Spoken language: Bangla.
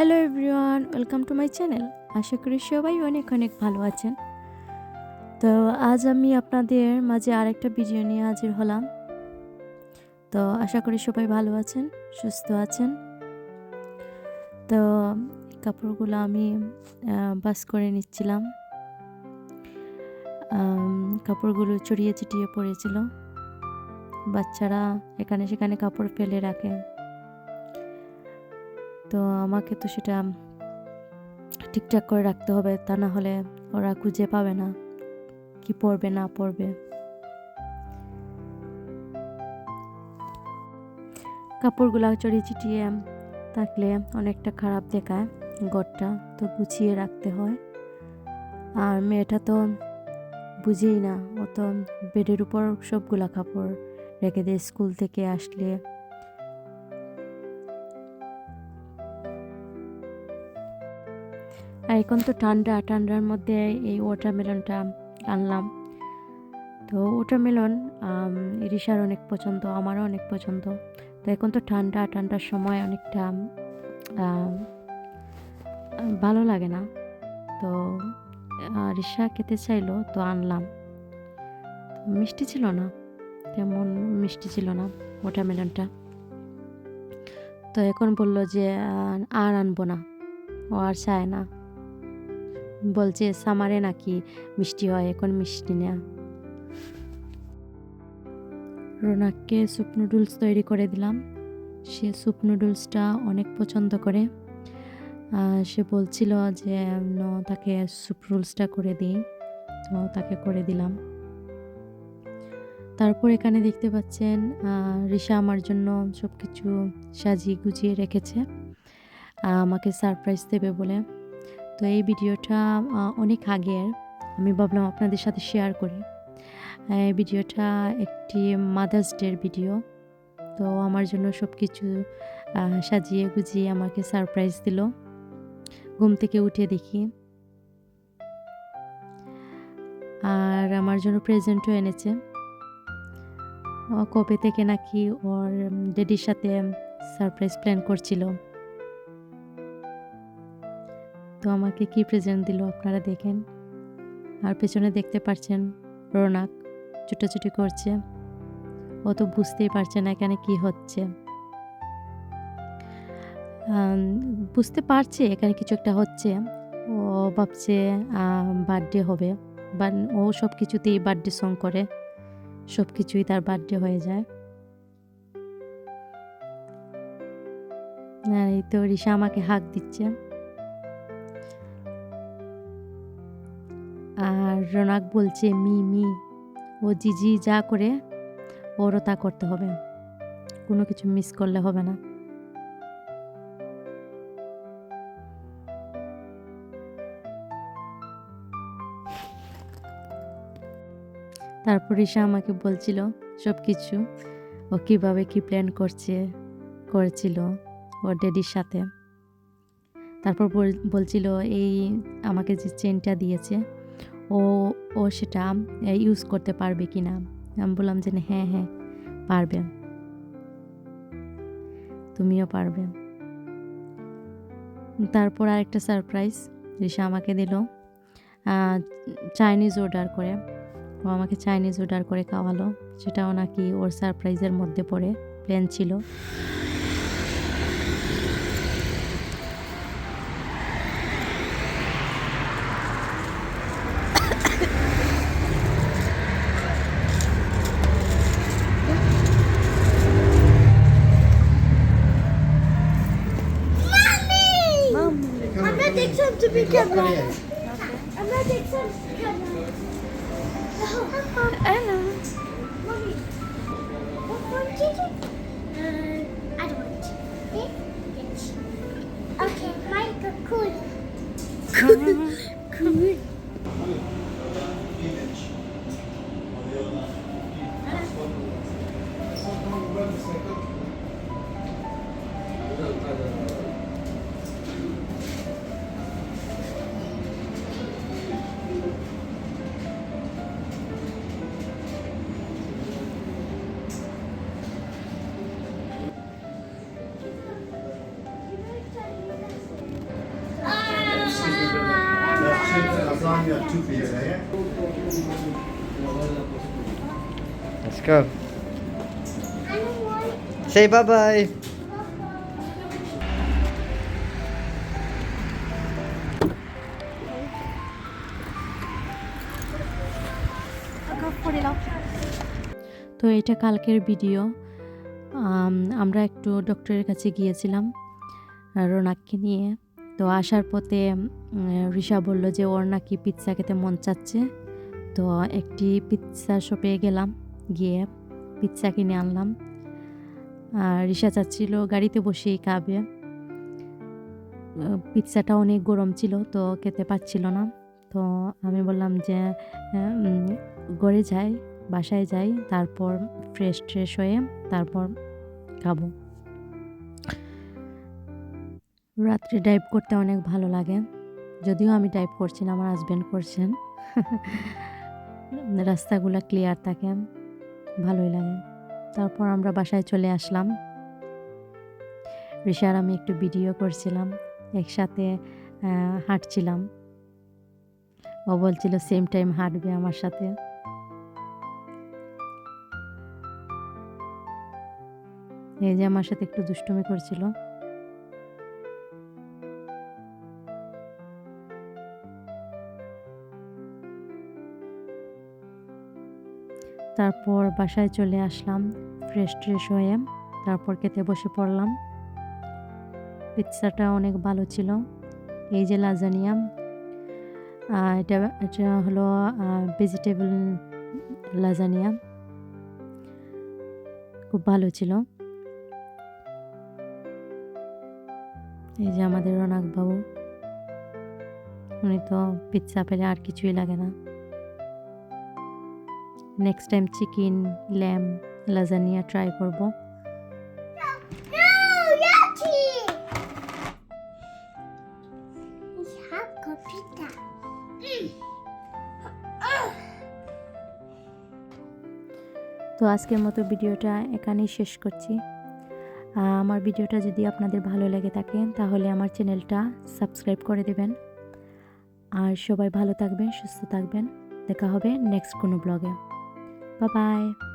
Hello everyone, welcome to my channel. আশা করি সবাই অনেক অনেক ভালো আছেন। তো আজ আমি আপনাদের মাঝে আরেকটা ভিডিও নিয়ে হাজির হলাম। তো আশা করি সবাই ভালো আছেন, সুস্থ আছেন। তো কাপড়গুলো আমি বাস করে নিচ্ছিলাম। কাপড়গুলো চড়িয়ে চিটিয়ে পড়েছিল। বাচ্চারা এখানে সেখানে কাপড় ফেলে রাখে। তো আমাকে তো সেটা ঠিকঠাক করে রাখতে হবে, তা না হলে ওরা খুঁজে পাবে না কি পড়বে, না পড়বে। কাপড়গুলো চড়িয়ে চিটিয়ে থাকলে অনেকটা খারাপ দেখায় ঘরটা তো গুছিয়ে রাখতে হয়। আর মেয়েটা তো বুঝেই না, ও তো বেডের উপর সবগুলা কাপড় রেখে দেয় স্কুল থেকে আসলে আর এখন তো ঠান্ডা, ঠান্ডার মধ্যে এই ওয়াটারমেলনটা আনলাম। তো ওয়াটারমেলন রিসার অনেক পছন্দ, আমারও অনেক পছন্দ। তো এখন তো ঠান্ডা, ঠান্ডার সময় অনেকটা ভালো লাগে না। তো রিসা খেতে চাইলো, তো আনলাম। মিষ্টি ছিল না, তেমন মিষ্টি ছিল না ওয়াটারমেলনটা তো এখন বলল যে আর আনব না, ও আর চায় না। বলছে, সামারে নাকি মিষ্টি হয়, এখন মিষ্টি না। রোনাককে স্যুপ নুডলস তৈরি করে দিলাম। সে স্যুপ নুডলসটা অনেক পছন্দ করে। সে বলছিল যে তাকে স্যুপ নুডলসটা করে দিই। তো তাকে করে দিলাম। তারপর এখানে দেখতে পাচ্ছেন রিসা আমার জন্য সব কিছু সাজিয়ে গুছিয়ে রেখেছে। আমাকে সারপ্রাইজ দেবে বলে। তো এই ভিডিওটা অনেক আগের। আমি ভাবলাম আপনাদের সাথে শেয়ার করি। এই ভিডিওটা একটি মাদার্স ডের ভিডিও তো আমার জন্য সব কিছু সাজিয়ে গুজিয়ে আমাকে সারপ্রাইজ দিল। ঘুম থেকে উঠে দেখি। আর আমার জন্য প্রেজেন্টও এনেছে। কবে থেকে নাকি ওর ডেডির সাথে সারপ্রাইজ প্ল্যান করছিল। তো আমাকে কি প্রেজেন্ট দিল আপনারা দেখেন। আর পেছনে দেখতে পাচ্ছেন রোনাক ছুটোছুটি করছে। ও তো বুঝতেই পারছে না এখানে কি হচ্ছে। বুঝতে পারছে এখানে কিছু একটা হচ্ছে। ও ভাবছে বার্থডে হবে। বা ও সব কিছুতেই বার্থডে সং করে। সব কিছুই তার বার্থডে হয়ে যায়। আর এই তো রিসা আমাকে হাক দিচ্ছে। রোনাক বলছে, মি মি। ও জিজি যা করে ওরও তা করতে হবে। কোনো কিছু মিস করলে হবে না। তারপর ঈশা আমাকে বলছিল সব কিছু ও কীভাবে কী প্ল্যান করছে, করেছিল ওর ড্যাডির সাথে। তারপর বল- বলছিল এই আমাকে যে চেনটা দিয়েছে ও ও সেটা ইউজ করতে পারবে কি না আমি বললাম যে হ্যাঁ হ্যাঁ পারবে। তুমিও পারবে। তারপর আরেকটা সারপ্রাইজ ঋষা আমাকে দিল চাইনিজ অর্ডার করে। ও আমাকে চাইনিজ অর্ডার করে খাওয়ালো। সেটাও নাকি ওর সারপ্রাইজের মধ্যে পড়ে প্ল্যান ছিল। করে Let's go. Say bye bye. তো এটা কালকের ভিডিও আম, আমরা একটু ডক্টরের কাছে গিয়েছিলাম রোনাককে নিয়ে তো আসার পথে রিশা বলল যে ওর নাকি পিৎজা খেতে মন চাচ্ছে। তো একটি পিৎজা শপে গেলাম, গিয়ে পিৎজা কিনে আনলাম। আর রিশা চাচ্ছিল গাড়িতে বসেই খাবে। পিৎজাটা অনেক গরম ছিল, তো খেতে পাচ্ছিল না। তো আমি বললাম যে ঘরে যাই, বাসায় যাই, তারপর ফ্রেশ ট্রেশ হয়ে তারপর খাব। রাত্রে ড্রাইভ করতে অনেক ভালো লাগে। যদিও আমি ড্রাইভ করছি না, আমার হাজব্যান্ড করছেন। রাস্তাগুলো ক্লিয়ার থাকে, ভালোই লাগে। তারপর আমরা বাসায় চলে আসলাম। ঋষার আমি একটু ভিডিও করছিলাম, একসাথে হাঁটছিলাম। ও বলছিল সেম টাইম হাঁটবে আমার সাথে। এই যে আমার সাথে একটু দুষ্টুমি করছিল। তারপর বাসায় চলে আসলাম ফ্রেশ ট্রেশ হয়ে তারপর খেতে বসে পড়লাম। পিৎজাটা অনেক ভালো ছিল, এই যে লাজানিয়া এটা এটা হলো ভেজিটেবল লাজানিয়া খুব ভালো ছিল। এই যে আমাদের রনাক বাবু, উনি তো পিৎজা পেলে আর কিছুই লাগে না। Next time chicken lamb lasagna try করব. তো আজকের মতো ভিডিওটা এখানেই শেষ করছি। আমার ভিডিওটা যদি আপনাদের ভালো লেগে থাকে তাহলে আমার চ্যানেলটা সাবস্ক্রাইব করে দেবেন। আর সবাই ভালো থাকবেন সুস্থ থাকবেন। দেখা হবে নেক্সট কোনো ব্লগে 拜拜。